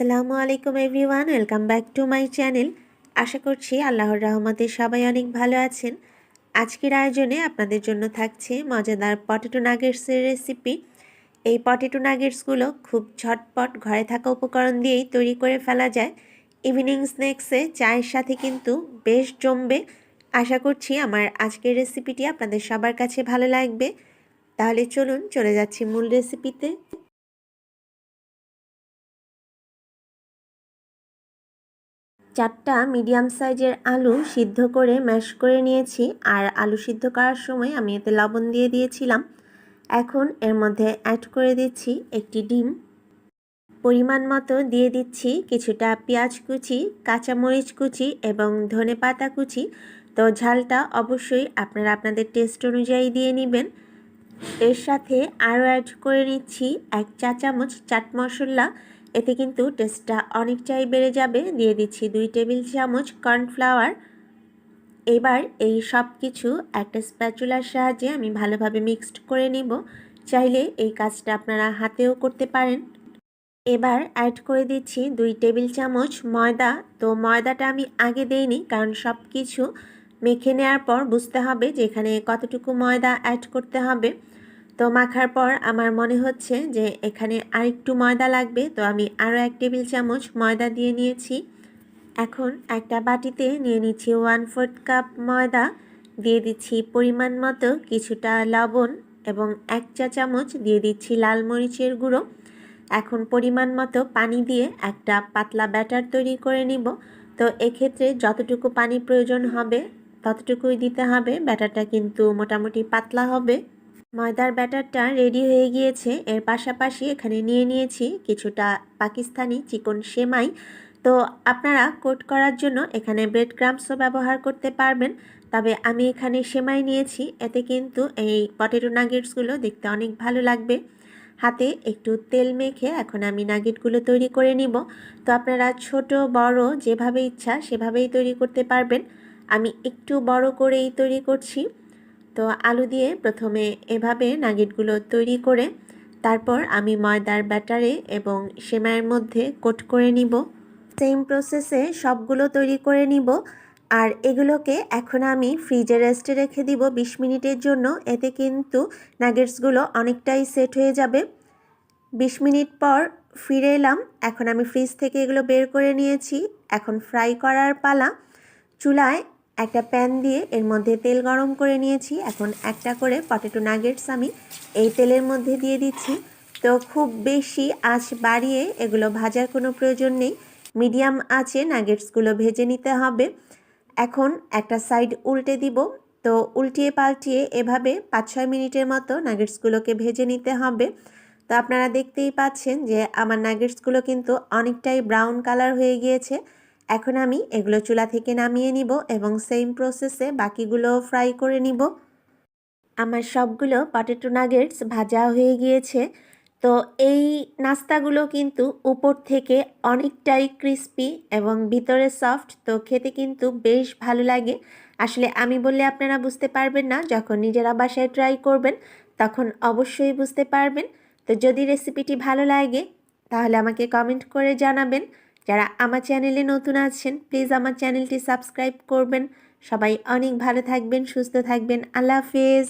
আসসালামু আলাইকুম everyone, welcome back to my channel. আশা করছি আল্লাহর রহমতে সবাই অনেক ভালো আছেন। আজকের আয়োজনে আপনাদের জন্য থাকছে মজাদার পটেটো নাগেটসের রেসিপি এই পটেটো নাগেটসগুলো খুব ঝটপট ঘরে থাকা উপকরণ দিয়েই তৈরি করে ফেলা যায়। ইভিনিং স্ন্যাক্সে চায়ের সাথে কিন্তু বেশ জমবে। আশা করছি আমার আজকের রেসিপিটি আপনাদের সবার কাছে ভালো লাগবে। তাহলে চলুন, চলে যাচ্ছি মূল রেসিপিতে চারটা মিডিয়াম সাইজের আলু সিদ্ধ করে ম্যাশ করে নিয়েছি, আর আলু সিদ্ধ করার সময় আমি এতে লবণ দিয়ে দিয়েছিলাম। এখন এর মধ্যে অ্যাড করে দিচ্ছি একটি ডিম। পরিমাণ মতো দিয়ে দিচ্ছি কিছুটা পেঁয়াজ কুচি, কাঁচামরিচ কুচি এবং ধনে পাতা কুচি। তো ঝালটা অবশ্যই আপনারা আপনাদের টেস্ট অনুযায়ী দিয়ে নেবেন। এর সাথে আরও অ্যাড করে নিচ্ছি এক চা চামচ চাট মশলা। এতে কিন্তু টেস্টটা অনেকটাই বেড়ে যাবে। দিয়ে দিচ্ছি দুই টেবিল চামচ কর্নফ্লাওয়ার এবার এই সব কিছু একটা স্প্যাচুলার সাহায্যে আমি ভালোভাবে মিক্সড করে নিব। চাইলে এই কাজটা আপনারা হাতেও করতে পারেন। এবার অ্যাড করে দিচ্ছি দুই টেবিল চামচ ময়দা। তো ময়দাটা আমি আগে দেইনি, কারণ সব কিছু মেখে নেওয়ার পর বুঝতে হবে যে এখানে কতটুকু ময়দা অ্যাড করতে হবে। তো মাখার পর আমার মনে হচ্ছে যে এখানে আরেকটু ময়দা লাগবে। তো আমি আরও এক টেবিল চামচ ময়দা দিয়ে নিয়েছি। এখন একটা বাটিতে নিয়ে নিচ্ছি ওয়ান ফোর্থ কাপ ময়দা। দিয়ে দিচ্ছি পরিমাণ মতো কিছুটা লবণ এবং এক চা চামচ দিয়ে দিচ্ছি লাল মরিচের গুঁড়ো। এখন পরিমাণ মতো পানি দিয়ে একটা পাতলা ব্যাটার তৈরি করে নিব। তো এক্ষেত্রে যতটুকু পানি প্রয়োজন হবে ততটুকুই দিতে হবে। ব্যাটারটা কিন্তু মোটামুটি পাতলা হবে। ময়দার ব্যাটারটা রেডি হয়ে গিয়েছে। এর পাশাপাশি এখানে নিয়ে নিয়েছি কিছুটা পাকিস্তানি চিকন সেমাই। তো আপনারা কোট করার জন্য এখানে ব্রেড ক্রামসও ব্যবহার করতে পারবেন। তবে আমি এখানে সেমাই নিয়েছি। এতে কিন্তু এই পটেটো নাগেটসগুলো দেখতে অনেক ভালো লাগবে। হাতে একটু তেল মেখে এখন আমি নাগেটগুলো তৈরি করে নিব। তো আপনারা ছোট, বড়, যেভাবে ইচ্ছা সেভাবেই তৈরি করতে পারবেন। আমি একটু বড় করেই তৈরি করছি। তো আলু দিয়ে প্রথমে এভাবে নাগেটগুলো তৈরি করে তারপর আমি ময়দার ব্যাটারে এবং সেমাইয়ের মধ্যে কোট করে নিব। সেম প্রসেসে সবগুলো তৈরি করে নিব। আর এগুলোকে এখন আমি ফ্রিজে রেস্টে রেখে দিব বিশ মিনিটের জন্য। এতে কিন্তু নাগেটসগুলো অনেকটাই সেট হয়ে যাবে। বিশ মিনিট পর ফিরে এলাম। এখন আমি ফ্রিজ থেকে এগুলো বের করে নিয়েছি। এখন ফ্রাই করার পালা। চুলায় একটা প্যান দিয়ে এর মধ্যে তেল গরম করে নিয়েছি। এখন একটা করে পটেটো নাগেটস আমি এই তেলের মধ্যে দিয়ে দিচ্ছি। তো খুব বেশি আঁচ বাড়িয়ে এগুলো ভাজার কোনো প্রয়োজন নেই। মিডিয়াম আঁচে নাগেটসগুলো ভেজে নিতে হবে। এখন একটা সাইড উল্টে দিব। তো উল্টিয়ে পাল্টিয়ে এভাবে পাঁচ ছয় মিনিটের মতো নাগেটসগুলোকে ভেজে নিতে হবে। তো আপনারা দেখতেই পাচ্ছেন যে আমার নাগেটসগুলো কিন্তু অনেকটাই ব্রাউন কালার হয়ে গিয়েছে। এখন আমি এগুলো চুলা থেকে নামিয়ে নিব এবং সেম প্রসেসে বাকিগুলো ফ্রাই করে নিব। আমার সবগুলো পটেটো নাগেটস ভাজা হয়ে গিয়েছে। তো এই নাস্তাগুলো কিন্তু উপর থেকে অনেকটাই ক্রিস্পি এবং ভিতরে সফট তো খেতে কিন্তু বেশ ভালো লাগে। আসলে আমি বললে আপনারা বুঝতে পারবেন না, যখন নিজেরা বাসায় ট্রাই করবেন, তখন অবশ্যই বুঝতে পারবেন। তো যদি রেসিপিটি ভালো লাগে, তাহলে আমাকে কমেন্ট করে জানাবেন। যারা আমার চ্যানেলে নতুন আছেন প্লিজ আমার চ্যানেলটি সাবস্ক্রাইব করবেন। সবাই অনেক ভালো থাকবেন, সুস্থ থাকবেন। আল্লাহ হাফেজ।